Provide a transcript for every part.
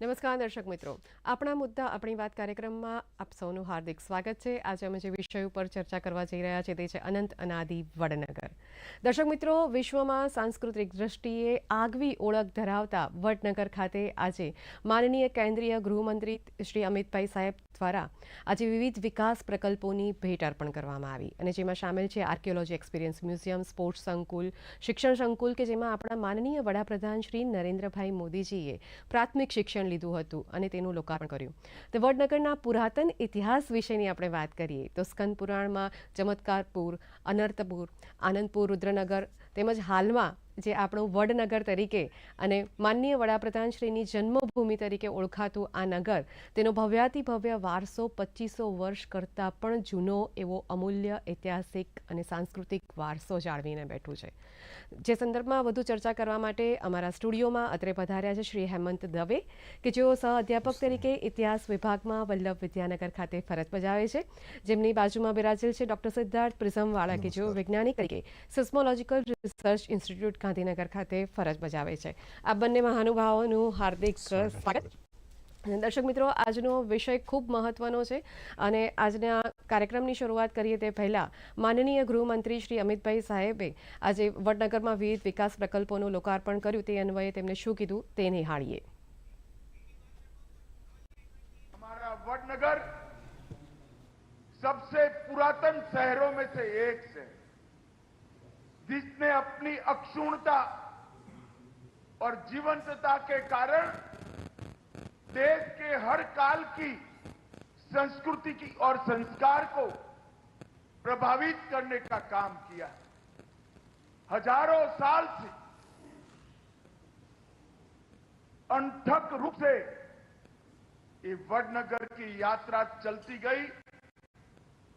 નમસ્કાર દર્શક મિત્રો. આપણા મુદ્દા, આપણી વાત કાર્યક્રમમાં આપ સૌનું હાર્દિક સ્વાગત છે. આજે અમે જે વિષય ઉપર ચર્ચા કરવા જઈ રહ્યા છે તે છે અનંત અનાદિ વડનગર. દર્શક મિત્રો, વિશ્વમાં સાંસ્કૃતિક દ્રષ્ટિએ આગવી ઓળખ ધરાવતા વડનગર ખાતે આજે માનનીય કેન્દ્રીય ગૃહમંત્રી શ્રી અમિતભાઈ સાહેબ દ્વારા આજે વિવિધ વિકાસ પ્રકલ્પોની ભેટ અર્પણ કરવામાં આવી. અને જેમાં સામેલ છે આર્કિયોલોજી એક્સપિરિયન્સ મ્યુઝિયમ, સ્પોર્ટ્સ સંકુલ, શિક્ષણ સંકુલ કે જેમાં આપણા માનનીય વડાપ્રધાન શ્રી નરેન્દ્રભાઈ મોદીજીએ પ્રાથમિક શિક્ષણ લીધું હતું અને તેનું લોકાર્પણ કર્યું. તો વડનગરના પુરાતન ઇતિહાસ વિશેની આપણે વાત કરીએ તો સ્કંદ પુરાણમાં ચમત્કારપુર અનર્તપુર આનંદપુર, રુદ્રનગર તેમજ હાલમાં જે આપણું વડનગર તરીકે અને માનનીય વડાપ્રધાન શ્રીની જન્મભૂમિ તરીકે ઓળખાતું આ નગર તેનો ભવ્યાતિભવ્ય વારસો પચીસો વર્ષ કરતાં પણ જૂનો એવો અમૂલ્ય ઐતિહાસિક અને સાંસ્કૃતિક વારસો જાળવીને બેઠું છે. જે સંદર્ભમાં વધુ ચર્ચા કરવા માટે અમારા સ્ટુડિયોમાં અત્રે પધાર્યા છે શ્રી હેમંત દવે કે જેઓ સહ અધ્યાપક તરીકે ઇતિહાસ વિભાગમાં વલ્લભ વિદ્યાનગર ખાતે ફરજ બજાવે છે. જેમની બાજુમાં બિરાજેલ છે ડોક્ટર સિદ્ધાર્થ પ્રિઝમવાળા કે જેઓ વૈજ્ઞાનિક તરીકે સિસ્મોલોજીકલ રિસર્ચ ઇન્સ્ટિટ્યૂટ ગાંધીનગર ખાતે ફરજ બજાવે છે આ બંને મહાનુભાવોનું હાર્દિક સ્વાગત દર્શક મિત્રો આજનો વિષય ખૂબ મહત્વનો છે અને આજના કાર્યક્રમની શરૂઆત કરીએ તે પહેલાં માનનીય ગૃહમંત્રી શ્રી અમિતભાઈ સાહેબે આજે વડનગરમાં વિવિધ વિકાસ પ્રકલ્પોનું લોકાર્પણ કર્યું તે અન્વયે તેમણે શું કીધું તે નિહાળીએ हमारा वडनगर सबसे पुरातन शहरों में से एक है जिसने अपनी अक्षुणता और जीवंतता के कारण देश के हर काल की संस्कृति की और संस्कार को प्रभावित करने का काम किया हज़ारों साल से अनथक रूप से ये वडनगर की यात्रा चलती गई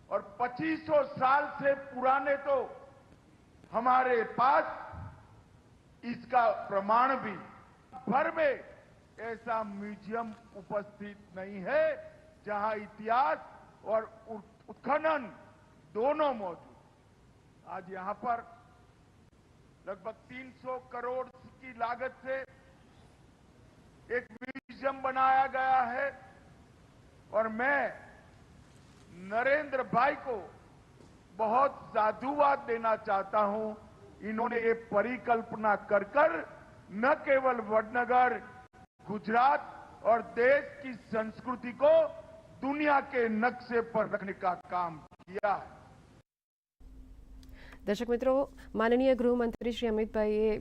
और 2500 साल से पुराने तो हमारे पास इसका प्रमाण भी। भर में ऐसा म्यूज़ियम उपस्थित नहीं है, जहाँ इतिहास और उत्खनन दोनों मौजूद आज यहाँ पर लगभग 300 करोड़ की लागत से एक म्यूज़ियम बनाया गया है और मैं नरेंद्र भाई को बहुत साधुवाद देना चाहता हूँ। इन्होंने ये परिकल्पना कर कर न केवल वडनगर, गुजरात और देश की संस्कृति को दुनिया के नक्शे पर रखने का काम किया है। દર્શક મિત્રો માનનીય ગૃહમંત્રી શ્રી અમિતભાઈએ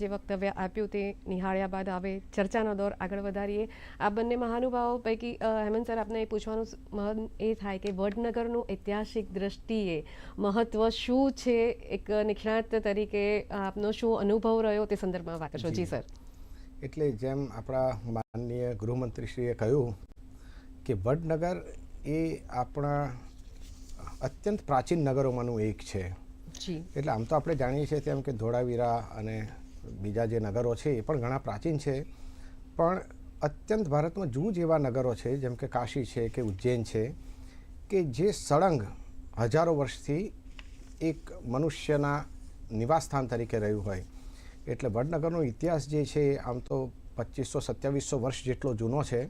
જે વક્તવ્ય આપ્યું તે નિહાળ્યા બાદ હવે ચર્ચાનો દોર આગળ વધારીએ. આ બંને મહાનુભાવો પૈકી હેમંત સર આપને એ પૂછવાનું મહન એ થાય કે વડનગરનું ઐતિહાસિક દ્રષ્ટિએ મહત્વ શું છે? એક નિષ્ણાત તરીકે આપનો શું અનુભવ રહ્યો તે સંદર્ભમાં વાત કરશો. જી. સર. એટલે જેમ આપણા માનનીય ગૃહમંત્રીશ્રીએ કહ્યું કે વડનગર એ આપણા અત્યંત પ્રાચીન નગરોમાંનું એક છે. એટલે આમ તો આપણે જાણીએ છીએ તેમ કે ધોળાવીરા અને બીજા જે નગરો છે એ પણ ઘણા પ્રાચીન છે. પણ અત્યંત ભારતમાં જૂજ એવા નગરો છે, જેમ કે કાશી છે કે ઉજ્જૈન છે, કે જે સળંગ હજારો વર્ષથી એક મનુષ્યના નિવાસસ્થાન તરીકે રહ્યું હોય. એટલે વડનગરનો ઇતિહાસ જે છે, આમ તો પચીસો સત્યાવીસો વર્ષ જેટલો જૂનો છે.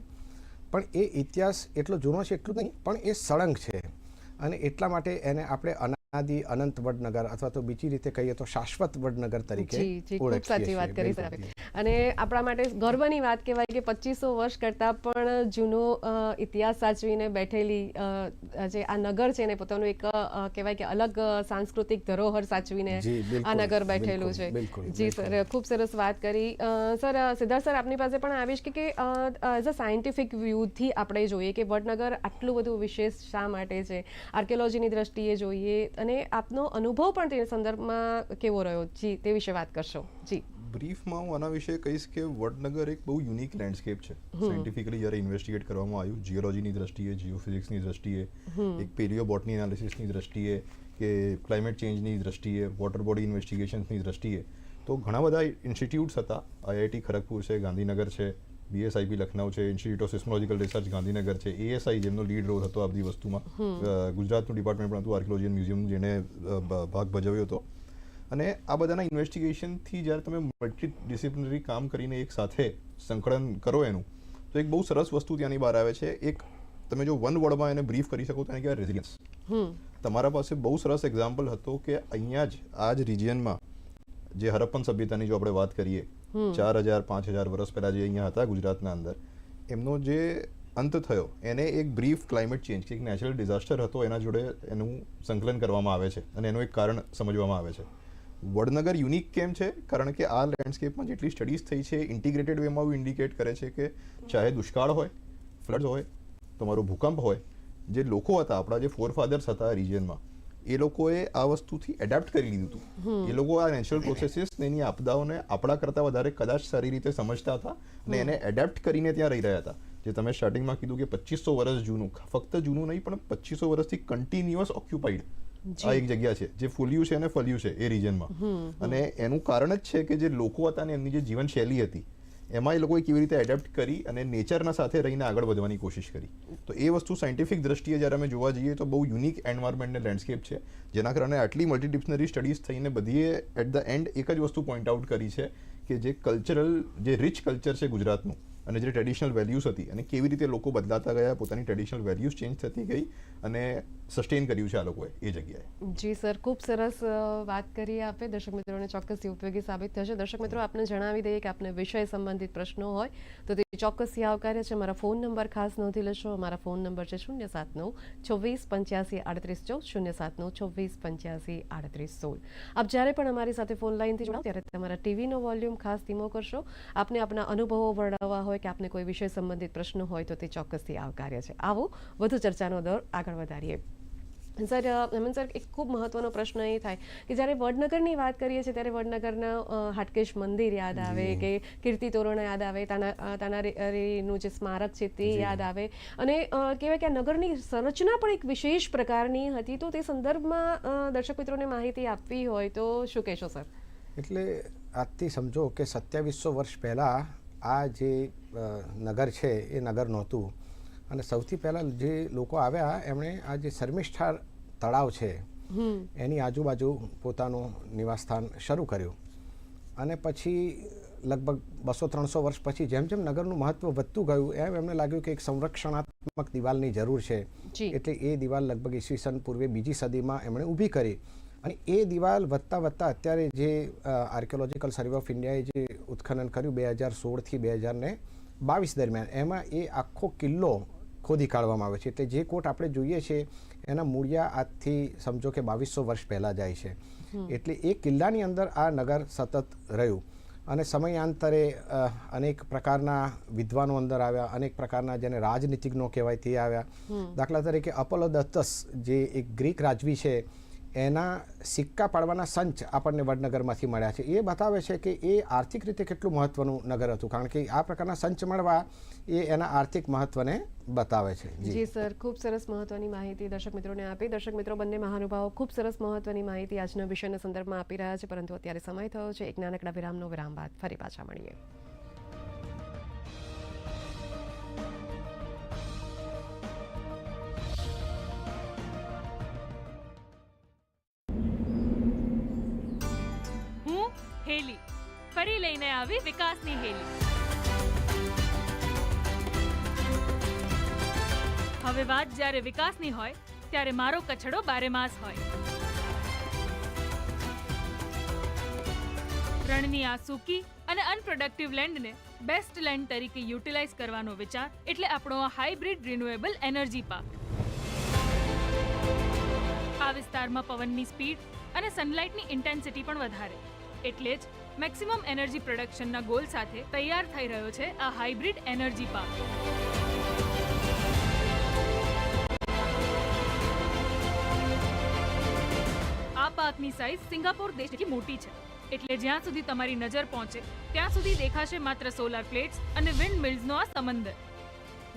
પણ એ ઇતિહાસ એટલો જૂનો છે એટલું નહીં, પણ એ સળંગ છે. અને એટલા માટે એને આપણે અનાદિ અનંત વડનગર અથવા તો બીજી રીતે કહીએ તો શાશ્વત વડનગર તરીકે ખૂબ સાચી વાત કરી સર અને આપણા માટે ગર્વની વાત કહેવાય કે પચીસો વર્ષ કરતાં પણ જૂનો ઇતિહાસ સાચવીને બેઠેલી જે આ નગર છે ને પોતાનું એક કહેવાય કે અલગ સાંસ્કૃતિક ધરોહર સાચવીને આ નગર બેઠેલું છે. જી સર ખૂબ સરસ વાત કરી. સર સિદ્ધાર્થ સર આપની પાસે પણ આવીશ કે એઝ અ સાયન્ટિફિક વ્યૂથી આપણે જોઈએ કે વડનગર આટલું બધું વિશેષ શા માટે છે? આર્કિયોલોજીની દ્રષ્ટિએ જોઈએ અને આપનો અનુભવ પણ તે સંદર્ભમાં કેવો રહ્યો? જી તે વિશે વાત કરશો. જી. બ્રીફમાં હું આના વિશે કહીશ કે વડનગર એક બહુ યુનિક લેન્ડસ્કેપ છે. સાયન્ટિફિકલી જ્યારે ઇન્વેસ્ટિગેટ કરવામાં આવ્યું જીઓલોજીની દ્રષ્ટિએ જીઓફિઝિક્સની દ્રષ્ટિએ એક પેલિયો બોટની એનાલિસિસની દ્રષ્ટિએ કે ક્લાઇમેટ ચેન્જની દ્રષ્ટિએ વોટર બોડી ઇન્વેસ્ટિગેશન્સની દ્રષ્ટિએ તો ઘણા બધા ઇન્સ્ટિટ્યૂટ્સ હતા. આઈઆઈટી ખડગપુર છે ગાંધીનગર છે B S I P Lucknow છે institute of seismological research Gandhinagar છે એએસઆઈ જેમનો લીડ રોલ હતો આ બધી વસ્તુમાં ગુજરાતનું ડિપાર્ટમેન્ટ પણ હતું આર્કિયોલોજી મ્યુઝિયમ જેણે ભાગ ભજવ્યો હતો. અને આ બધાના ઇન્વેસ્ટિગેશનથી જ્યારે તમે મલ્ટી ડિસિપ્લિનરી કામ કરીને એક સાથે સંકળન કરો એનું તો એક બહુ સરસ વસ્તુ ત્યાંની બહાર આવે છે. એક તમે જો વન વર્ડમાં એને બ્રીફ કરી શકો તો એને કહેવાય રેઝિલિયન્સ તમારા પાસે બહુ સરસ એક્ઝામ્પલ હતો કે અહીંયા જ આ જ રિજિયનમાં જે હરપ્પન સભ્યતાની જો આપણે વાત કરીએ ચાર હજાર, પાંચ હજાર વર્ષ પહેલા જે અહીંયા હતા ગુજરાતના અંદર, એમનો જે અંત થયો, એને એક બ્રીફ ક્લાઇમેટ ચેન્જ કે એક નેચરલ ડિઝાસ્ટર હતો, એના જોડે એનું સંકલન કરવામાં આવે છે અને એનું એક કારણ સમજવામાં આવે છે. વડનગર યુનિક કેમ છે? કારણ કે આ લેન્ડસ્કેપમાં જેટલી સ્ટડીઝ થઈ છે ઇન્ટિગ્રેટેડ વેમાં એવું ઇન્ડિકેટ કરે છે કે ચાહે દુષ્કાળ હોય ફ્લડ હોય, તમારો ભૂકંપ હોય, જે લોકો હતા, આપણા જે ફોર ફાધર્સ હતા રિજિયનમાં એ લોકોએ આ વસ્તુથી એડેપ્ટ કરી લીધું હતું. એ લોકો આ નેચરલ પ્રોસેસીસ એની આપદાઓને આપણા કરતાં વધારે કદાચ સારી રીતે સમજતા હતા અને એને એડેપ્ટ કરીને ત્યાં રહી રહ્યા હતા. જે તમે સ્ટાર્ટિંગમાં કીધું કે પચીસો વર્ષ જૂનું. ફક્ત જૂનું નહીં પણ પચીસો વર્ષથી કન્ટિન્યુઅસ ઓક્યુપાઈડ આ એક જગ્યા છે. જે ફૂલ્યું છે અને ફલ્યું છે એ રિજનમાં અને એનું કારણ જ છે કે જે લોકો હતા ને એમની જે જીવનશૈલી હતી એમાં એ લોકોએ કેવી રીતે એડેપ્ટ કરી અને નેચરના સાથે રહીને આગળ વધવાની કોશિશ કરી. તો એ વસ્તુ સાયન્ટિફિક દ્રષ્ટિએ જ્યારે અમે જોવા જઈએ તો બહુ યુનિક એન્વાયરમેન્ટને લેન્ડસ્કેપ છે, જેના કારણે આટલી મલ્ટીડિપ્શનરી સ્ટડીઝ થઈને બધીએ એટ ધ એન્ડ એક જ વસ્તુ પોઈન્ટ આઉટ કરી છે કે જે કલ્ચરલ જે રિચ કલ્ચર છે ગુજરાતનું અને જે ટ્રેડિશનલ વેલ્યુઝ હતી અને કેવી રીતે લોકો બદલાતા ગયા, પોતાની ટ્રેડિશનલ વેલ્યુઝ ચેન્જ થતી ગઈ અને સસ્ટેન કર્યું છે આ લોકોએ, એ જગ્યાએ. જી સર, ખૂબ સરસ વાત કરી આપે. દર્શક મિત્રોને ચોક્કસથી ઉપયોગી સાબિત થશે. દર્શક મિત્રો, આપને જણાવી દઈએ કે આપને વિષય સંબંધિત પ્રશ્નો હોય, તો તે ચોક્કસથી આવકાર્ય છે. મારા ફોન નંબર ખાસ નોંધી લેશો. મારા ફોન નંબર છે શૂન્ય સાત નવ, છવ્વીસ પંચ્યાસી આડત્રીસ ચૌદ, શૂન્ય સાત નવ, છવ્વીસ પંચ્યાસી આડત્રીસ સોળ. આપ જ્યારે પણ અમારી સાથે ફોન લાઈનથી જોડો ત્યારે તમારા ટીવીનો વોલ્યુમ ખાસ ધીમો કરશો. આપને આપના અનુભવો વર્ણવવા હોય કે આપને કોઈ વિષય સંબંધિત પ્રશ્નો હોય, તો તે ચોક્કસથી આવકાર્ય છે. આવો, વધુ ચર્ચાનો દોર આગળ વધારીએ. સર હેમંત સર એક ખૂબ મહત્વનો પ્રશ્ન એ થાય કે જ્યારે વડનગરની વાત કરીએ છીએ ત્યારે વડનગરના હાટકેશ મંદિર યાદ આવે કે કીર્તિ તોરણ યાદ આવે તાના તાનારીનું જે સ્મારક છે તે યાદ આવે. અને કહેવાય કે આ નગરની સંરચના પણ એક વિશેષ પ્રકારની હતી. તો તે સંદર્ભમાં દર્શક મિત્રોને માહિતી આપવી હોય તો શું કહેશો સર? એટલે આજથી સમજો કે સત્યાવીસો વર્ષ પહેલાં આ જે નગર છે એ નગર નહોતું. અને સૌથી પહેલાં જે લોકો આવ્યા એમણે આ જે શર્મિષ્ઠા તળાવ છે એની આજુબાજુ પોતાનું નિવાસસ્થાન શરૂ કર્યું. અને પછી લગભગ બસો ત્રણસો વર્ષ પછી જેમ જેમ નગરનું મહત્ત્વ વધતું ગયું એમ એમને લાગ્યું કે એક સંરક્ષણાત્મક દિવાલની જરૂર છે. એટલે એ દિવાલ લગભગ ઈસવીસન પૂર્વે બીજી સદીમાં એમણે ઊભી કરી. અને એ દિવાલ વધતા વધતા અત્યારે જે આર્કિયોલોજીકલ સર્વે ઓફ ઇન્ડિયાએ જે ઉત્ખનન કર્યું બે હજાર સોળથી બે હજાર ને બાવીસ દરમિયાન એમાં એ આખો કિલ્લો ખોદી કાઢવામાં આવે છે. એટલે જે કોટ આપણે જોઈએ છે એના મૂળિયા આજથી સમજો કે બાવીસો વર્ષ પહેલાં જાય છે. એટલે એ કિલ્લાની અંદર આ નગર સતત રહ્યું. અને સમયાંતરે અનેક પ્રકારના વિદ્વાનો અંદર આવ્યા અનેક પ્રકારના જેને રાજનીતિજ્ઞો કહેવાય તે આવ્યા. દાખલા તરીકે અપોલો દત્તસ જે એક ગ્રીક રાજવી છે એના સિક્કા પાડવાના સંચ આપણને વડનગરમાંથી મળ્યા છે. એ બતાવે છે કે એ આર્થિક રીતે કેટલું મહત્વનું નગર હતું, કારણ કે આ પ્રકારના સંચ મળવા એ એના આર્થિક મહત્વને બતાવે છે. જી. સર, ખૂબ સરસ મહત્વની માહિતી દર્શક મિત્રોને આપી. દર્શક મિત્રો, બંને મહાનુભાવો ખૂબ સરસ મહત્વની માહિતી આજના વિષયના સંદર્ભમાં આપી રહ્યા છે, પરંતુ અત્યારે સમય થયો છે. એક નાનકડા વિરામનો વિરામ બાદ ફરી પાછા મળીએ. હેલી ફરી લઈને આવી વિકાસની હેલી હવે વાત જ્યારે વિકાસની હોય, ત્યારે મારો કચડો બારેમાસ હોય. રણની આ સૂકી અને અનપ્રોડક્ટિવ લેન્ડને બેસ્ટ લેન્ડ તરીકે યુટિલાઇઝ કરવાનો વિચાર એટલે આપણો આ હાઇબ્રિડ રિન્યુએબલ એનર્જી પાર્ક આ વિસ્તારમાં પવનની સ્પીડ અને સનલાઇટની ઇન્ટેન્સિટી પણ વધારે. એટલે જ મેક્સિમમ એનર્જી પ્રોડક્શનના ગોલ સાથે તૈયાર થઈ રહ્યો છે આ હાઇબ્રિડ એનર્જી પાર્ક. આ પાર્કની સાઇઝ સિંગાપોર દેશથી મોટી છે. એટલે જ્યાં સુધી તમારી નજર પહોંચે, ત્યાં સુધી દેખાશે માત્ર સોલાર પ્લેટ્સ અને વિન્ડ મિલ્સનો આ સમંદર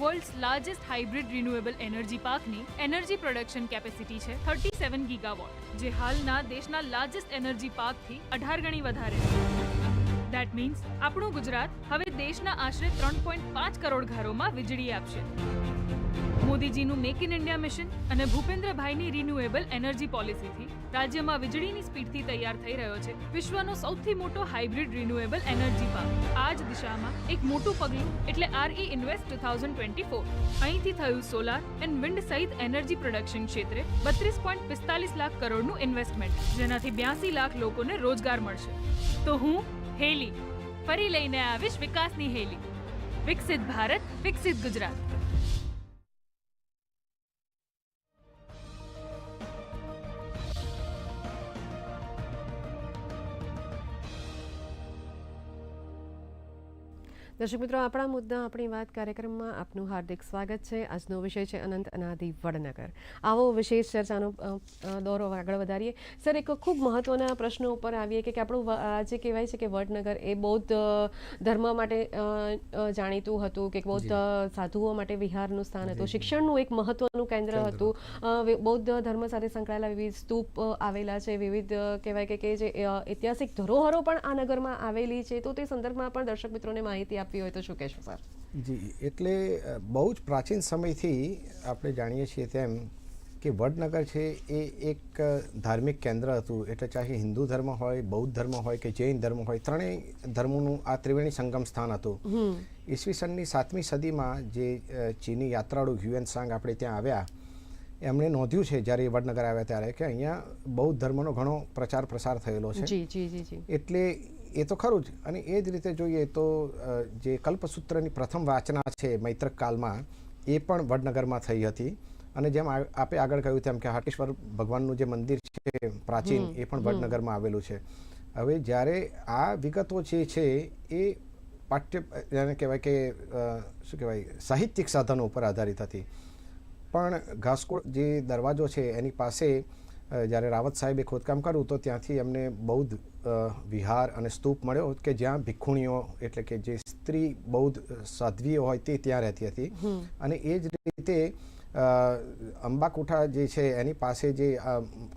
world's largest hybrid renewable energy પાર્કની energy production capacity છે થર્ટી સેવન ગીગાવોટ, જે હાલના દેશના લાર્જેસ્ટ એનર્જી પાર્કથી અઢાર ગણી વધારે. દેટ મીન્સ આપણું ગુજરાત હવે દેશના આશરે ત્રણ પોઈન્ટ પાંચ કરોડ ઘરોમાં વીજળી આપશે. મોદીજીનું મેક ઇન ઇન્ડિયા મિશન અને ભૂપેન્દ્રભાઈની રિન્યુએબલ એનર્જી પોલિસીથી રાજ્યમાં વીજળીની સ્પીડથી તૈયાર થઈ રહ્યો છે. વિશ્વનો સૌથી મોટો હાઇબ્રિડ રિન્યુએબલ એનર્જી પાર્ક આ જ દિશામાં એક મોટું પગલું એટલે R E invest two thousand twenty four અહીંથી થયું સોલાર એન્ડ વિન્ડ સહિત એનર્જી પ્રોડક્શન ક્ષેત્રે બત્રીસ પોઈન્ટ પિસ્તાલીસ લાખ કરોડનું ઇન્વેસ્ટમેન્ટ જેનાથી બ્યાસી લાખ લોકોને રોજગાર મળશે. તો હું હેલી ફરી લઈને આવીશ વિકાસની હેલી વિકસિત ભારત, વિકસિત ગુજરાત. દર્શક મિત્રો આપણા મુદ્દા આપણી વાત કાર્યક્રમમાં આપનું હાર્દિક સ્વાગત છે. આજનો વિષય છે અનંત અનાદિ વડનગર. આવો વિશેષ ચર્ચાનો દોરો આગળ વધારીએ. સર એક ખૂબ મહત્વના પ્રશ્નો ઉપર આવીએ કે આપણું જે કહેવાય છે કે વડનગર એ બૌદ્ધ ધર્મ માટે જાણીતું હતું કે બૌદ્ધ સાધુઓ માટે વિહારનું સ્થાન હતું. શિક્ષણનું એક મહત્વનું કેન્દ્ર હતું. બૌદ્ધ ધર્મ સાથે સંકળાયેલા વિવિધ સ્તૂપ આવેલા છે. વિવિધ કહેવાય કે કે જે ઐતિહાસિક ધરોહરો પણ આ નગરમાં આવેલી છે. તો તે સંદર્ભમાં પણ દર્શક મિત્રોને માહિતી આપવી હોય તો શું કહેશો સર જી એટલે બહુ જ પ્રાચીન સમયથી આપણે જાણીએ છીએ તેમ કે વડનગર છે એ એક ધાર્મિક કેન્દ્ર હતું. એટલે ચાહે હિન્દુ ધર્મ હોય બૌદ્ધ ધર્મ હોય કે જૈન ધર્મ હોય ત્રણેય ધર્મોનું આ ત્રિવેણી સંગમ સ્થાન હતું. ઈસવીસનની સાતમી સદીમાં જે ચીની યાત્રાળુ હ્યુએન સાંગ આપણે ત્યાં આવ્યા એમણે નોંધ્યું છે જ્યારે વડનગર આવ્યા ત્યારે કે અહીંયા બૌદ્ધ ધર્મનો ઘણો પ્રચાર પ્રસાર થયેલો છે. એટલે એ તો ખરું જ. અને એ જ રીતે જોઈએ તો જે કલ્પસૂત્રની પ્રથમ વાચના છે મૈત્રક કાળમાં એ પણ વડનગરમાં થઈ હતી. અને જેમ આપે આગળ કહ્યું તેમ કે હાટેશ્વર ભગવાનનું જે મંદિર છે પ્રાચીન એ પણ વડનગરમાં આવેલું છે. હવે જ્યારે આ વિગતો જે છે એ પાઠ્ય જેને કહેવાય કે શું કહેવાય સાહિત્યિક સાધનો ઉપર આધારિત હતી. પણ ઘાસકોટ જે દરવાજો છે એની પાસે જ્યારે રાવત સાહેબે ખોદકામ કર્યું તો ત્યાંથી એમને બૌદ્ધ વિહાર અને સ્તૂપ મળ્યો કે જ્યાં ભિક્ષુણીઓ એટલે કે જે સ્ત્રી બૌદ્ધ સાધ્વીઓ હોય તે ત્યાં રહેતી હતી. અને એ જ રીતે અંબાકુઠા જે છે એની પાસે જે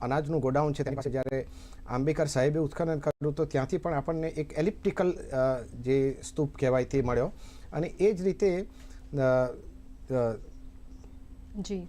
અનાજનું ગોડાઉન છે તેની પાસે જ્યારે આંબેકર સાહેબે ઉત્ખનન કર્યું તો ત્યાંથી પણ આપણને એક એલિપ્ટિકલ જે સ્તૂપ કહેવાય તે મળ્યો. અને એ જ રીતે જી.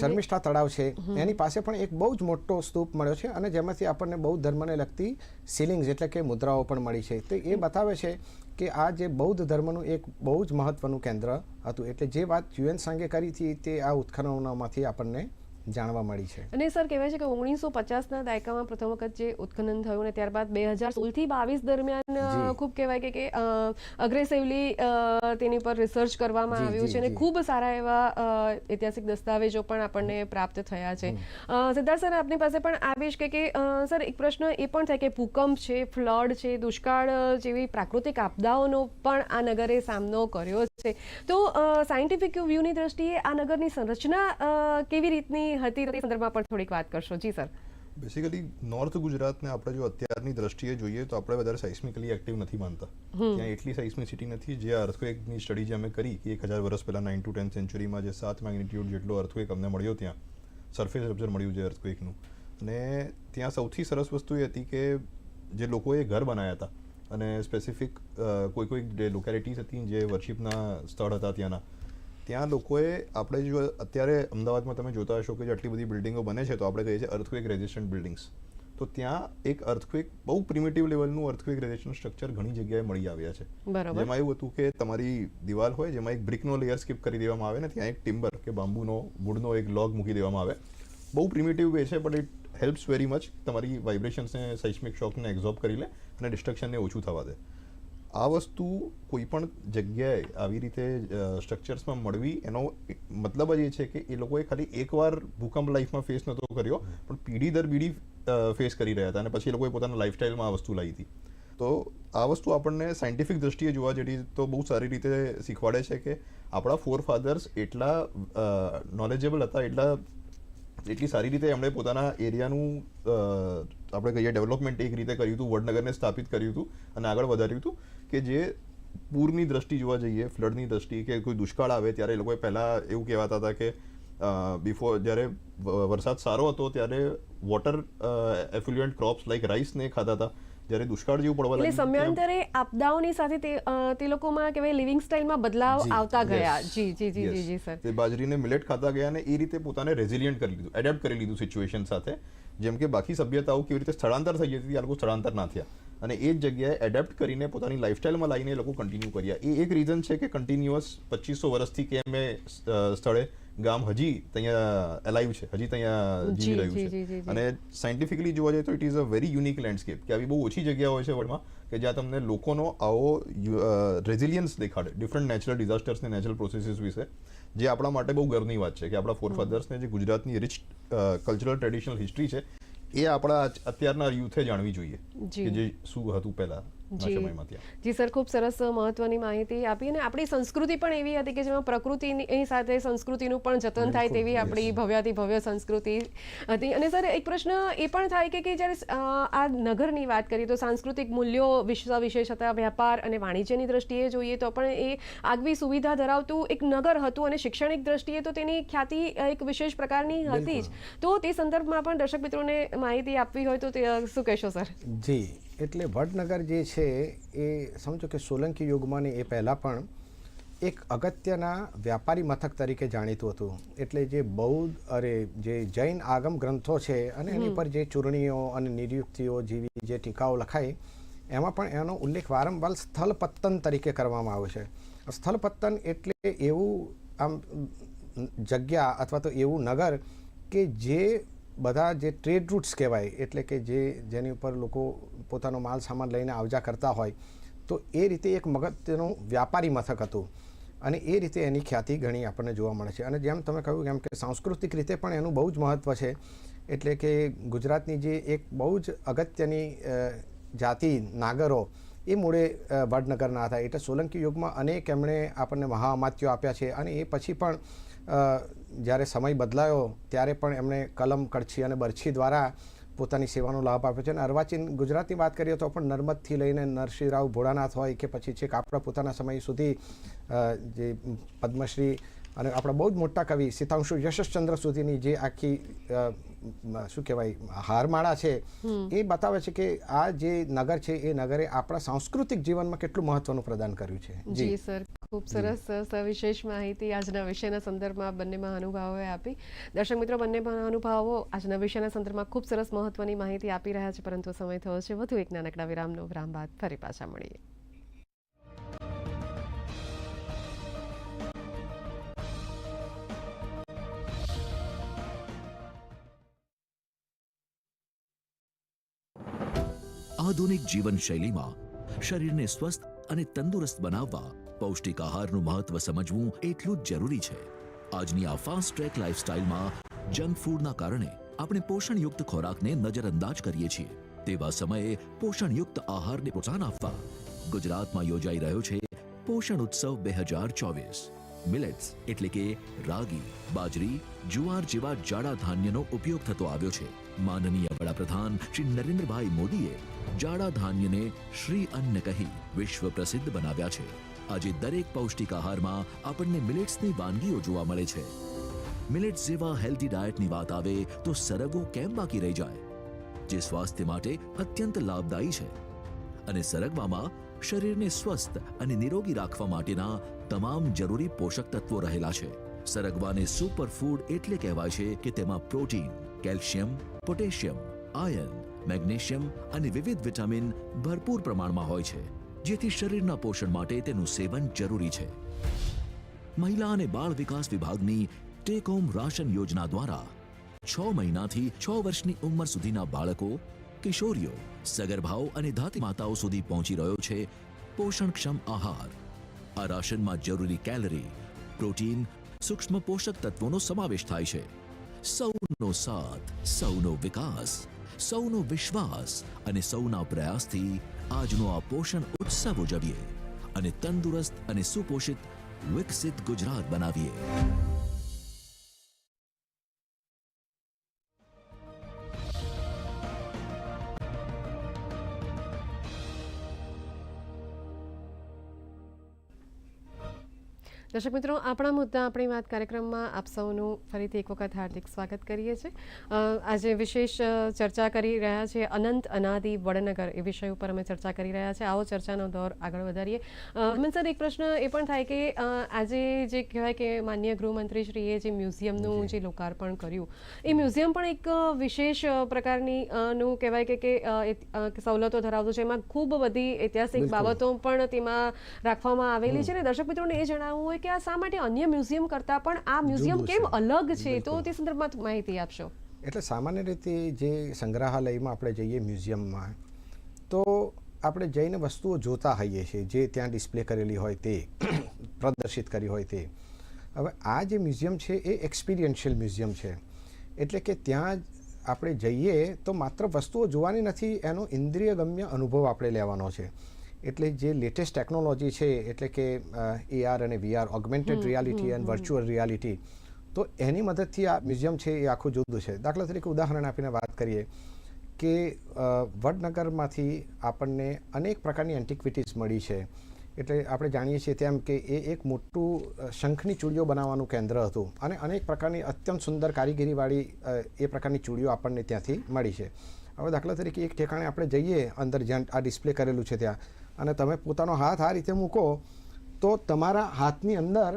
શર્મિષ્ઠા તળાવ છે. એની પાસે પણ એક બહુ જ મોટો સ્તૂપ મળ્યો છે અને જેમાંથી આપણને બૌદ્ધ ધર્મને લગતી સીલિંગ્સ એટલે કે મુદ્રાઓ પણ મળી છે. તો એ બતાવે છે કે આ જે બૌદ્ધ ધર્મનું એક બહુ જ મહત્વનું કેન્દ્ર હતું. એટલે જે વાત યુએન સાંગે કરી હતી તે આ ઉત્ખનનોમાંથી આપણને જાણવા મળી છે. અને સર કહેવાય છે કે ઓગણીસો પચાસના દાયકામાં પ્રથમ વખત જે ઉત્ખનન થયું અને ત્યારબાદ બે હજાર સોળથી બાવીસ દરમિયાન ખૂબ કહેવાય કે કે અગ્રેસિવલી તેની પર રિસર્ચ કરવામાં આવ્યું છે અને ખૂબ સારા એવા ઐતિહાસિક દસ્તાવેજો પણ આપણને પ્રાપ્ત થયા છે. સિદ્ધાર્થ સર આપની પાસે પણ આવીશ કે કે સર એક પ્રશ્ન એ પણ થાય કે ભૂકંપ છે ફ્લડ છે દુષ્કાળ જેવી પ્રાકૃતિક આપદાઓનો પણ આ નગરે સામનો કર્યો છે. તો સાયન્ટિફિક વ્યૂની દ્રષ્ટિએ આ નગરની સંરચના કેવી રીતની હતી તો તે સંદર્ભમાં પણ થોડીક વાત કરશો. જી સર. બેસિકલી નોર્થ ગુજરાતને આપણે જો અત્યારની દ્રષ્ટિએ જોઈએ તો આપણે વધારે સાઇસ્મિકલી એક્ટિવ નથી માનતા. ત્યાં એટલી સાઇસ્મિસિટી નથી જે અર્થક્વેકની સ્ટડી જે અમે કરી કે એક હજાર વર્ષ પહેલા નાઇન ટુ ટેન સેન્ચુરીમાં જે સાત મેગ્નિટ્યુડ જેટલો અર્થક્વેક અમને મળ્યો ત્યાં. સરફેસ રપ્ચર મળ્યું છે અર્થક્વેકનું અને ત્યાં સૌથી સરસ વસ્તુ એ હતી કે જે લોકોએ ઘર બનાવ્યા હતા. અને સ્પેસિફિક કોઈ કોઈ લોકેલિટીઝ હતી જે વર્શિપના સ્થળ હતા ત્યાંના. ત્યાં લોકોએ આપણે જો અત્યારે અમદાવાદમાં તમે જોતા હશો કે જે આટલી બધી બિલ્ડિંગો બને છે તો આપણે કહીએ છીએ અર્થક્વેક રેઝિસ્ટન્ટ બિલ્ડિંગ્સ તો ત્યાં એક અર્થક્વેક બહુ પ્રિમિટિવ લેવલનું અર્થક્વેક રેઝિસ્ટન્ટ સ્ટ્રક્ચર ઘણી જગ્યાએ મળી આવ્યા છે. જેમાં એવું હતું કે તમારી દિવાલ હોય જેમાં એક બ્રિકનો લેયર સ્કીપ કરી દેવામાં આવે ને ત્યાં એક ટિમ્બર કે બાંબુનો વુડનો એક લોગ મૂકી દેવામાં આવે. બહુ પ્રિમેટિવ વે છે but it helps very much તમારી વાઇબ્રેશન્સને સાઇસ્મિક શોકને એબ્ઝોર્બ કરી લે અને ડિસ્ટ્રક્શનને ઓછું થવા દે. આ વસ્તુ કોઈ પણ જગ્યાએ આવી રીતે સ્ટ્રક્ચર્સમાં મળવી, એનો મતલબ જ એ છે કે એ લોકોએ ખાલી એકવાર ભૂકંપ લાઈફમાં ફેસ નહોતો કર્યો, પણ પીઢી દર પીઢી ફેસ કરી રહ્યા હતા અને પછી એ લોકોએ પોતાના લાઈફસ્ટાઈલમાં આ વસ્તુ લાવી હતી. તો આ વસ્તુ આપણને સાયન્ટિફિક દ્રષ્ટિએ જોવા જેવી તો બહુ સારી રીતે શીખવાડે છે કે આપણા ફોર ફાધર્સ એટલા નોલેજેબલ હતા, એટલા, એટલી સારી રીતે એમણે પોતાના એરિયાનું આપણે કહીએ ડેવલપમેન્ટ એક રીતે કર્યું હતું, વડનગરને સ્થાપિત કર્યું હતું અને આગળ વધાર્યું હતું. કે જે પૂરની દ્રષ્ટિ જોવા જઈએ ફ્લડની દ્રષ્ટિ કે કોઈ દુષ્કાળ આવે ત્યારે એ લોકોએ પહેલાં એવું કહેવાતા હતા કે બિફોર જ્યારે વરસાદ સારો હતો ત્યારે વોટર એફ્લુએન્ટ ક્રોપ્સ લાઈક રાઈસને ખાતા હતા. જ્યારે દુષ્કાળ જેવું પડવા લાગ્યું સમયાંતરે આપદાઓની સાથે તે તે લોકોમાં કહેવાય લિવિંગ સ્ટાઇલમાં બદલાવ આવતા ગયા. જી જી જી જી જી સર. તે બાજરીને મિલેટ ખાતા ગયા અને એ રીતે પોતાને રેઝિલિયન્ટ કરી લીધું એડેપ્ટ કરી લીધું સિચ્યુએશન સાથે. જેમ કે બાકી સભ્યતાઓ કેવી રીતે સ્થળાંતર થઈ જતી હતી આ લોકો સ્થળાંતર ના થયા. અને એ જ જગ્યાએ એડેપ્ટ કરીને પોતાની લાઈફસ્ટાઈલમાં લાવીને એ લોકો કન્ટિન્યુ કર્યા. એ એક રીઝન છે કે કન્ટિન્યુઅસ પચીસો વર્ષથી કે મેં સ્થળે ગામ હજી ત્યાં અલાઈવ છે હજી ત્યાં જીવી રહ્યું છે. અને સાયન્ટિફિકલી જોવા જઈએ તો it is a very unique landscape કે આવી બહુ ઓછી જગ્યા હોય છે વર્લ્ડમાં કે જ્યાં તમને લોકોનો આવો રેઝિલિયન્સ દેખાડે. ડિફરન્ટ નેચરલ ડિઝાસ્ટર્સ ને નેચરલ પ્રોસેસીસ વિશે. જે આપણા માટે બહુ ગર્વની વાત છે કે આપણા ફોરફાધર્સને જે ગુજરાતની રિચ કલ્ચરલ ટ્રેડિશનલ હિસ્ટ્રી છે એ આપણા અત્યારના યુથે જાણવી જોઈએ કે જે શું હતું પહેલા. જી. જી સર ખૂબ સરસ મહત્વની માહિતી આપી અને આપણી સંસ્કૃતિ પણ એવી હતી કે જેમાં પ્રકૃતિની સાથે સંસ્કૃતિનું પણ જતન થાય તેવી આપણી ભવ્યાતિ ભવ્ય સંસ્કૃતિ હતી. અને સર એક પ્રશ્ન એ પણ થાય કે કે જ્યારે આ નગરની વાત કરીએ તો સાંસ્કૃતિક મૂલ્યો વિશ્વ વિશેષ હતા વ્યાપાર અને વાણિજ્યની દ્રષ્ટિએ જોઈએ તો પણ એ આગવી સુવિધા ધરાવતું એક નગર હતું અને શૈક્ષણિક દ્રષ્ટિએ તો તેની ખ્યાતિ એક વિશેષ પ્રકારની હતી જ. તો તે સંદર્ભમાં પણ દર્શક મિત્રોને માહિતી આપવી હોય તો તે શું કહેશો સર? જી. એટલે વડનગર જે છે એ સમજો કે સોલંકી યુગમાં ને એ પહેલાં પણ એક અગત્યના વ્યાપારી મથક તરીકે જાણીતું હતું. એટલે જે બૌદ્ધ અરે જે જૈન આગમ ગ્રંથો છે અને એની પર જે ચૂંટણીઓ અને નિયુક્તિઓ જેવી જે ટીકાઓ લખાઈ એમાં પણ એનો ઉલ્લેખ વારંવાર સ્થલપત્તન તરીકે કરવામાં આવે છે. સ્થળપત્તન એટલે એવું આમ જગ્યા અથવા તો એવું નગર કે જે બધા જે ટ્રેડ રૂટ્સ કહેવાય, એટલે કે જે જેની ઉપર લોકો પોતાનો માલ સામાન લઈને આવજા કરતા હોય, તો એ રીતે એક મગજનું વ્યાપારી મથક હતું. અને એ રીતે એની ખ્યાતિ ઘણી આપણને જોવા મળે છે. અને જેમ તમે કહ્યું એમ કે સાંસ્કૃતિક રીતે પણ એનું બહુ જ મહત્ત્વ છે. એટલે કે ગુજરાતની જે એક બહુ જ અગત્યની જાતિ નાગરો, એ મૂળે વડનગરના હતા. એટલે સોલંકી યુગમાં અનેક એમણે આપણને મહાઅમાત્યો આપ્યા છે. અને એ પછી પણ જ્યારે સમય બદલાયો, ત્યારે પણ એમણે કલમ કડછી અને બરછી દ્વારા પોતાની સેવાનો લાભ આપ્યો છે. અને અર્વાચીન ગુજરાતની વાત કરીએ તો પણ નર્મદથી લઈને નરસિંહરાવ ભોળાનાથ હોય કે પછી છેક આપણા પોતાના સમય સુધી જે પદ્મશ્રી અને આપણા બહુ જ મોટા કવિ સીતાંશુ યશસ્ચંદ્ર સુધીની જે આખી શું કહેવાય હારમાળા છે એ બતાવે છે કે આ જે નગર છે એ નગરે આપણા સાંસ્કૃતિક જીવનમાં કેટલું મહત્વનું પ્રદાન કર્યું છે. જી. સર. ખૂબ સરસ સવિશેષ માહિતી આજના વિષયના સંદર્ભમાં બંને મહાનુભાવોએ આપી. દર્શક મિત્રો બંને મહાનુભાવો આજના વિષયના સંદર્ભમાં ખૂબ સરસ મહત્વની માહિતી આપી રહ્યા છે પરંતુ સમય થયો છે. વધુ એક નાનકડા વિરામનો વિરામ બાદ ફરી પાછા મળીએ. આધુનિક જીવનશૈલીમાં શરીરને સ્વસ્થ અને તંદુરસ્ત બનાવવા પૌષ્ટિક આહારનું મહત્વ સમજવું એટલું જ જરૂરી છે. આજની આ ફાસ્ટ ટ્રેક લાઇફસ્ટાઇલમાં જંક ફૂડના કારણે આપણે પોષણયુક્ત ખોરાકને નજરઅંદાજ કરીએ છીએ. તેવા સમયે પોષણયુક્ત આહારને પ્રોત્સાહન આપવા ગુજરાતમાં યોજાઈ રહ્યો છે પોષણ ઉત્સવ બે હજાર ચોવીસ. મિલેટ્સ એટલે કે રાગી, બાજરી, જુવાર જેવા જાડા ધાન્યનો ઉપયોગ થતો આવ્યો છે. માનનીય વડાપ્રધાન શ્રી નરેન્દ્રભાઈ મોદીએ જાડા ધાન્યને શ્રી અન્ન કહી વિશ્વ પ્રસિદ્ધ બનાવ્યા છે આજે દરેક પૌષ્ટિક આહારમાં આપણને મિલેટ્સની વાનગીઓ જોવા મળે છે। મિલેટ્સ જેવા હેલ્ધી ડાયટની વાત આવે તો સરગવો કેમ બાકી રહી જાય? જે સ્વાસ્થ્ય માટે અત્યંત લાભદાયી છે। અને સરગવામાં શરીરને સ્વસ્થ અને નિરોગી રાખવા માટેના તમામ જરૂરી પોષક તત્વો રહેલા છે। સરગવાને સુપર ફૂડ એટલે કહેવાય છે કે તેમાં protein, calcium potassium iron magnesium અને વિવિધ વિટામિન ભરપૂર પ્રમાણમાં હોય છે, જેથી શરીરના પોષણ માટે તેનું સેવન જરૂરી છે. મહિલા અને બાળ વિકાસ વિભાગની ટેક હોમ રાશન યોજના દ્વારા છ મહિનાથી છ વર્ષની ઉંમર સુધીના બાળકો, કિશોરીઓ, સગર્ભાઓ અને ધાતી માતાઓ સુધી પહોંચી રહ્યો છે પોષણક્ષમ આહાર. આ રાશનમાં જરૂરી કેલરી, પ્રોટીન, સૂક્ષ્મ પોષક તત્વોનો સમાવેશ થાય છે. સૌનો સાથ, સૌનો વિકાસ, સૌનો વિશ્વાસ અને સૌના પ્રયાસથી આજનો આ પોષણ ઉત્સવ ઉજવીએ અને તંદુરસ્ત અને સુપોષિત વિકસિત ગુજરાત બનાવીએ. દર્શક મિત્રો આપણા મુદ્દા આપણી વાત કાર્યક્રમમાં આપ સૌનું ફરીથી એક વખત હાર્દિક સ્વાગત કરીએ છીએ. આજે વિશેષ ચર્ચા કરી રહ્યા છે અનંત અનાદિ વડનગર એ વિષય ઉપર અમે ચર્ચા કરી રહ્યા છીએ. આવો ચર્ચાનો દોર આગળ વધારીએ. અ, સર એક પ્રશ્ન એ પણ થાય કે આજે જે કહેવાય કે માન્ય ગૃહમંત્રીશ્રીએ જે મ્યુઝિયમનું જે. લોકાર્પણ કર્યું એ મ્યુઝિયમ પણ એક વિશેષ પ્રકારની નું કહેવાય કે કે સવલતો ધરાવતું છે. એમાં ખૂબ બધી ઐતિહાસિક બાબતો પણ તેમાં રાખવામાં આવેલી છે અને દર્શક મિત્રોને એ જણાવવું હોય કે આ શા માટે અન્ય મ્યુઝિયમ કરતાં પણ આ મ્યુઝિયમ કેમ અલગ છે? તો તે સંદર્ભમાં માહિતી આપશો. એટલે સામાન્ય રીતે જે સંગ્રહાલયમાં આપણે જઈએ મ્યુઝિયમમાં તો આપણે જઈને વસ્તુઓ જોતા હોઈએ છીએ જે ત્યાં ડિસ્પ્લે કરેલી હોય તે પ્રદર્શિત કરી હોય તે. હવે આ જે મ્યુઝિયમ છે એ એક્સપિરિયન્શિયલ મ્યુઝિયમ છે. એટલે કે ત્યાં આપણે જઈએ તો માત્ર વસ્તુઓ જોવાની નથી એનો ઇન્દ્રિયગમ્ય અનુભવ આપણે લેવાનો છે. એટલે જે લેટેસ્ટ ટેકનોલોજી છે એટલે કે એઆર અને V R augmented reality and virtual reality તો એની મદદથી આ મ્યુઝિયમ છે એ આખું જુદું છે. દાખલા તરીકે ઉદાહરણ આપીને વાત કરીએ કે વડનગરમાંથી આપણને અનેક પ્રકારની એન્ટિક્વિટીઝ મળી છે. એટલે આપણે જાણીએ છીએ તેમ કે એ એક મોટું શંખની ચૂડીઓ બનાવવાનું કેન્દ્ર હતું અને અનેક પ્રકારની અત્યંત સુંદર કારીગરીવાળી એ પ્રકારની ચૂડીઓ આપણને ત્યાંથી મળી છે. હવે દાખલા તરીકે એક ઠેકાણે આપણે જઈએ અંદર જ્યાં આ ડિસ્પ્લે કરેલું છે ત્યાં. અને તમે પોતાનો હાથ આ રીતે મૂકો તો તમારા હાથની અંદર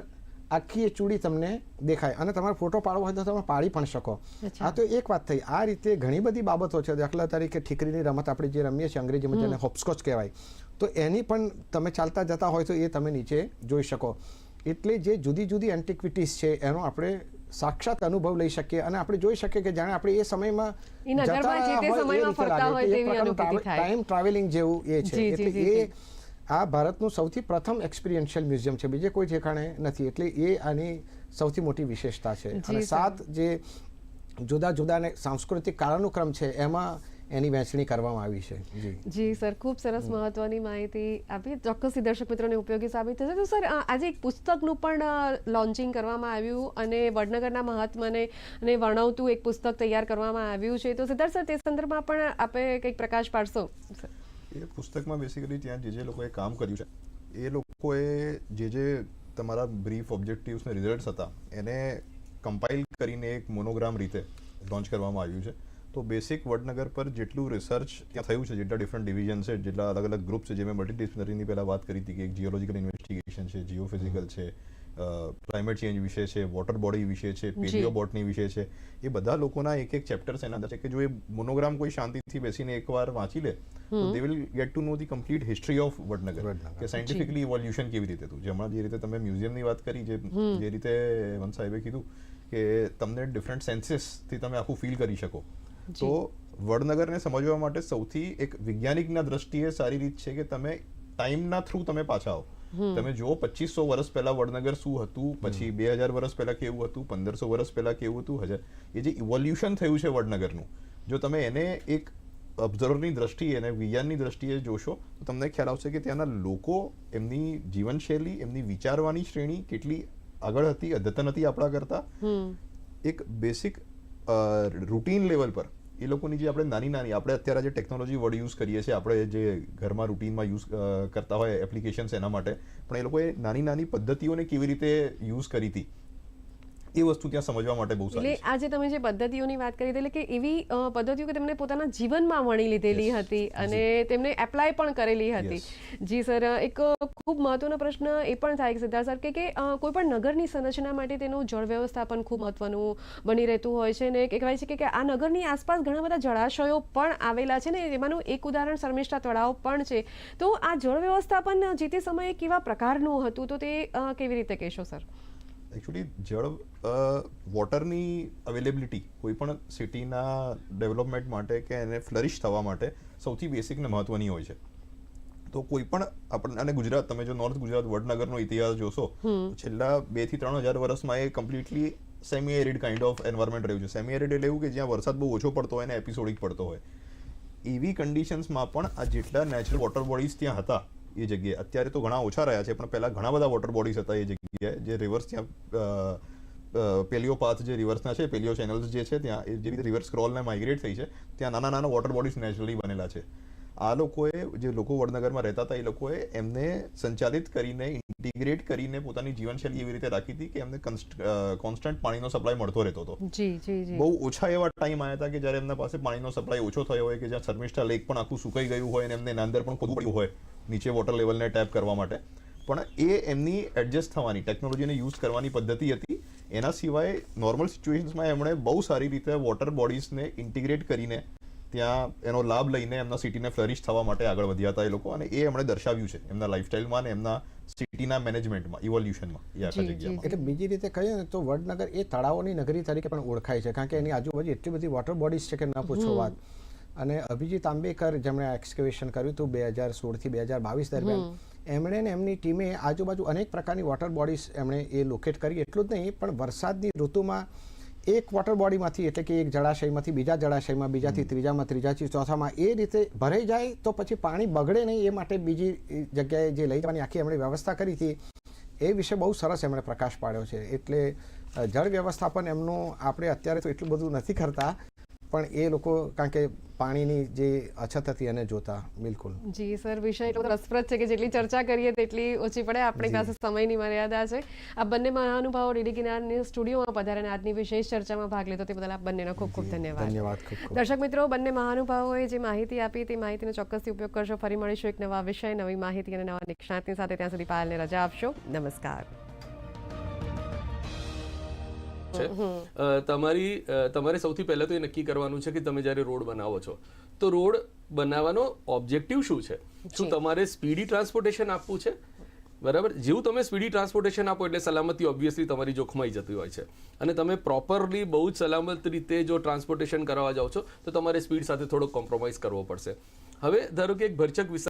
આખી એ ચૂડી તમને દેખાય અને તમારે ફોટો પાડવો હોય તો તમે પાડી પણ શકો. આ તો એક વાત થઈ. આ રીતે ઘણી બધી બાબતો છે. દાખલા તરીકે ઠીકરીની રમત આપણે જે રમીએ છીએ અંગ્રેજીમાં જેને હોપસ્કોચ કહેવાય તો એની પણ તમે ચાલતા જતા હોય તો એ તમે નીચે જોઈ શકો. એટલે જે જુદી જુદી એન્ટિક્વિટીઝ છે એનો આપણે સાક્ષાત અનુભવ લઈ શકીએ અને આપણે જોઈ શકીએ કે જાણે આપણે એ સમયમાં. ટાઈમ ટ્રાવેલિંગ જેવું એ છે. એટલે એ આ ભારતનું સૌથી પ્રથમ એક્સપિરિયન્શિયલ મ્યુઝિયમ છે. બીજે કોઈ ઠેકાણે નથી. એટલે એ આની સૌથી મોટી વિશેષતા છે. અને સાત જે જુદા જુદા ને સાંસ્કૃતિક કાળાનુક્રમ છે એમાં એની વહેંચણી કરવામાં આવી છે. જી. જી સર ખૂબ સરસ મહત્વની માહિતી આપી. ચોક્કસથી દર્શક મિત્રોને ઉપયોગી સાબિત થશે. તો સર આજે એક પુસ્તકનું પણ લોન્ચિંગ કરવામાં આવ્યું અને વડનગરના મહાત્માને ને વર્ણવતું એક પુસ્તક તૈયાર કરવામાં આવ્યું છે. તો સિદ્ધાર્થ સર તે સંદર્ભમાં પણ આપે કંઈક પ્રકાશ પાડશો સર. એ પુસ્તકમાં બેસિકલી ત્યાં જે જે લોકોએ કામ કર્યું છે એ લોકોએ જે જે તમારા બ્રીફ ઓબ્જેક્ટિવ્સને રિઝલ્ટ્સ હતા એને કમ્પાઇલ કરીને એક મોનોગ્રામ રીતે લોન્ચ કરવામાં આવ્યું છે. તો બેસિક વડનગર પર જેટલું રિસર્ચ ત્યાં થયું છે જેટલા ડિફરન્ટ ડિવિઝન છે જેટલા અલગ અલગ ગ્રુપ છે જે મેં મલ્ટીડિસિપ્લિનરીની પહેલાં વાત કરી હતી કે એક જીઓલોજીકલ ઇન્વેસ્ટિગેશન છે જીઓફિઝિકલ છે ક્લાઇમેટ ચેન્જ વિશે છે વોટર બોડી વિશે છે પેલિયો બોટની વિશે છે. એ બધા લોકોના એક એક ચેપ્ટર્સ એના અંદર છે કે જો એ મોનોગ્રામ કોઈ શાંતિથી બેસીને એકવાર વાંચી લે તો they will get to know the complete history of Vadnagar. કે સાયન્ટિફિકલી ઇવોલ્યુશન કેવી રીતે હતું જે હમણાં જે રીતે તમે મ્યુઝિયમની વાત કરી જે જે રીતે વન સાહેબે કીધું કે તમને ડિફરન્ટ સેન્સીસથી તમે આખું ફીલ કરી શકો. તો વડનગરને સમજવા માટે સૌથી એક વૈજ્ઞાનિકના દ્રષ્ટિએ સારી રીત છે કે તમે ટાઈમના થ્રુ તમે પાછા આવો. તમે જુઓ પચીસો વર્ષ પહેલા વડનગર શું હતું પછી બે હજાર વર્ષ પહેલા કેવું હતું પંદરસો વર્ષ પહેલા કેવું હતું હજાર એ જે ઇવોલ્યુશન થયું છે વડનગરનું. જો તમે એને એક ઓબ્ઝર્વરની દ્રષ્ટિએ અને વિજ્ઞાનની દ્રષ્ટિએ જોશો તો તમને ખ્યાલ આવશે કે ત્યાંના લોકો એમની જીવનશૈલી એમની વિચારવાની શ્રેણી કેટલી આગળ હતી અદ્યતન હતી આપણા કરતા. એક બેસિક રૂટીન લેવલ પર. એ લોકોની જે આપણે નાની નાની, આપણે અત્યારે જે ટેકનોલોજી વર્ડ યુઝ કરીએ છીએ, આપણે જે ઘરમાં રૂટીનમાં યુઝ કરતા હોય એપ્લિકેશન્સ એના માટે, પણ એ લોકોએ નાની નાની પદ્ધતિઓને કેવી રીતે યુઝ કરી હતી? એ વસ્તુ ત્યાં સમજવા માટે બહુ સારી એટલે આજે તમે જે પદ્ધતિઓની વાત કરી એટલે કે એવી પદ્ધતિઓ કે તેમણે પોતાના જીવનમાં વણી લીધેલી હતી અને તેમણે એપ્લાય પણ કરેલી હતી. જી સર એક ખૂબ મહત્વનો પ્રશ્ન એ પણ થાય કે સિદ્ધાર્થ સર કે કોઈ પણ નગરની સંરચના માટે તેનું જળ વ્યવસ્થાપન ખૂબ મહત્વનું બની રહેતું હોય છે ને કહેવાય છે કે- કે આ નગરની આસપાસ ઘણા બધા જળાશયો પણ આવેલા છે ને એમાંનું એક ઉદાહરણ શર્મિષ્ઠા તળાવ પણ છે. તો આ જળ વ્યવસ્થાપન જે તે સમયે કેવા પ્રકારનું હતું? તો તે કેવી રીતે કહેશો સર? એકચ્યુઅલી જળ વોટરની અવેલેબિલિટી કોઈ પણ સિટીના ડેવલપમેન્ટ માટે કે એને ફ્લરિશ થવા માટે સૌથી બેસિક ને મહત્વની હોય છે. તો કોઈ પણ આપણને અને ગુજરાત તમે જો નોર્થ ગુજરાત વડનગરનો ઇતિહાસ જોશો છેલ્લા બેથી ત્રણ હજાર વર્ષમાં a completely semi arid kind of environment રહ્યું છે. સેમી એરિડ એટલે એવું કે જ્યાં વરસાદ બહુ ઓછો પડતો હોય અને એપિસોડિક પડતો હોય. એવી કન્ડિશન્સમાં પણ આ જેટલા નેચરલ વોટર બોડીઝ ત્યાં હતા એ જગ્યાએ. અત્યારે તો ઘણા ઓછા રહ્યા છે, પણ પહેલાં ઘણા બધા વોટર બોડીઝ હતા એ જગ્યાએ. જે રિવર્સ ત્યાં પેલિયો પાથ જે રિવર્સના છે પેલિયો ચેનલ્સ જે છે, ત્યાં એ જે રીતે રિવર્સ ક્રોલને માઇગ્રેટ થઈ છે, ત્યાં નાના નાના વોટર બોડીઝ નેચરલી બનેલા છે. આ લોકોએ જે લોકો વડનગરમાં રહેતા હતા એ લોકોએ એમને સંચાલિત કરીને ઇન્ટિગ્રેટ કરીને પોતાની જીવનશૈલી એવી રીતે રાખી હતી કે એમને કોન્સ્ટન્ટ પાણીનો સપ્લાય મળતો રહેતો હતો. બહુ ઓછા એવા ટાઈમ આવ્યા હતા કે જ્યારે એમના પાસે પાણીનો સપ્લાય ઓછો થયો હોય કે જ્યાં શર્મિષ્ઠા લેક પણ આખું સુકાઈ ગયું હોય અને એમને એના અંદર પણ ખોદવું પડ્યું હોય નીચે વોટર લેવલને ટેપ કરવા માટે. પણ એ એમની એડજસ્ટ થવાની ટેકનોલોજીને યુઝ કરવાની પદ્ધતિ હતી. એના સિવાય નોર્મલ સિચ્યુએશન્સમાં એમણે બહુ સારી રીતે વોટર બોડીઝને ઇન્ટિગ્રેટ કરીને ત્યાં એનો લાભ લઈને એમના સિટીને ફ્લરિશ થવા માટે આગળ વધ્યા હતા એ લોકો અને એ એમણે દર્શાવ્યું છે એમના લાઇફસ્ટાઇલમાં અને એમના સિટીના મેનેજમેન્ટમાં ઇવોલ્યુશનમાં એ આખા. જગ્યામાં. એટલે બીજી રીતે કહીએ ને તો વડનગર એ તળાવોની નગરી તરીકે પણ ઓળખાય છે કારણ કે એની આજુબાજુ એટલી બધી વોટર બોડીઝ છે કે ના પૂછો વાત. અને અભિજીત આંબેકર જેમણે એક્સકેવેશન કર્યું હતું બે હજાર સોળથી બે હજાર બાવીસ દરમિયાન એમણે ને એમની ટીમે આજુબાજુ અનેક પ્રકારની વોટર બોડીઝ એમણે એ લોકેટ કરી. એટલું જ નહીં પણ વરસાદની ઋતુમાં એક વોટર બોડીમાંથી એટલે કે એક જળાશયમાંથી બીજા જળાશયમાં બીજાથી ત્રીજામાં ત્રીજાથી ચોથામાં એ રીતે ભરાઈ જાય તો પછી પાણી બગડે નહીં એ માટે બીજી જગ્યાએ જે લઈ જવાની આખી એમણે વ્યવસ્થા કરી હતી એ વિશે બહુ સરસ એમણે પ્રકાશ પાડ્યો છે. એટલે જળ વ્યવસ્થાપન એમનું આપણે અત્યારે તો એટલું બધું નથી કરતા પણ એ લોકો કારણ કે પાણીની જે અછત હતી એને જોતા બિલકુલ. જી સર વિષય એટલો રસપ્રદ છે કે જેટલી ચર્ચા કરીએ તેટલી ઓછી પડે. આપણી પાસે સમયની મર્યાદા છે. આ બંને મહાનુભાવો ડીડી કિનારની સ્ટુડિયોમાં પધારીને આજની વિશેષ ચર્ચામાં ભાગ લીધો. તે બદલ આપ બંનેનો ખૂબ ખૂબ ધન્યવાદ. ધન્યવાદ દર્શક મિત્રો બંને મહાનુભાવોએ જે માહિતી આપી તે માહિતીનો ચોક્કસથી ઉપયોગ કરશો. ફરી મળીશું એક નવા વિષય નવી માહિતી અને નવા નિષ્ણાતની સાથે. ત્યાં સુધી પાયલને રજા આપશો. નમસ્કાર. છે. તમારી તમારે સૌથી પહેલા તો એ નક્કી કરવાનું છે કે તમે જ્યારે રોડ બનાવો છો તો રોડ બનાવવાનો ઓબ્જેક્ટિવ શું છે? શું તમારે સ્પીડી ટ્રાન્સપોર્ટેશન આપવું છે? બરાબર? જેવું તમે સ્પીડી ટ્રાન્સપોર્ટેશન આપો એટલે સલામતી ઓબ્વિયસલી તમારી જોખમાઈ જતી હોય છે. અને તમે પ્રોપરલી બહુ જ સલામત રીતે જો ટ્રાન્સપોર્ટેશન કરવા જાઓ છો તો તમારે સ્પીડ સાથે થોડો કોમ્પ્રોમાઇઝ કરવો પડશે. હવે ધારો કે એક ભરચક વિસ્તાર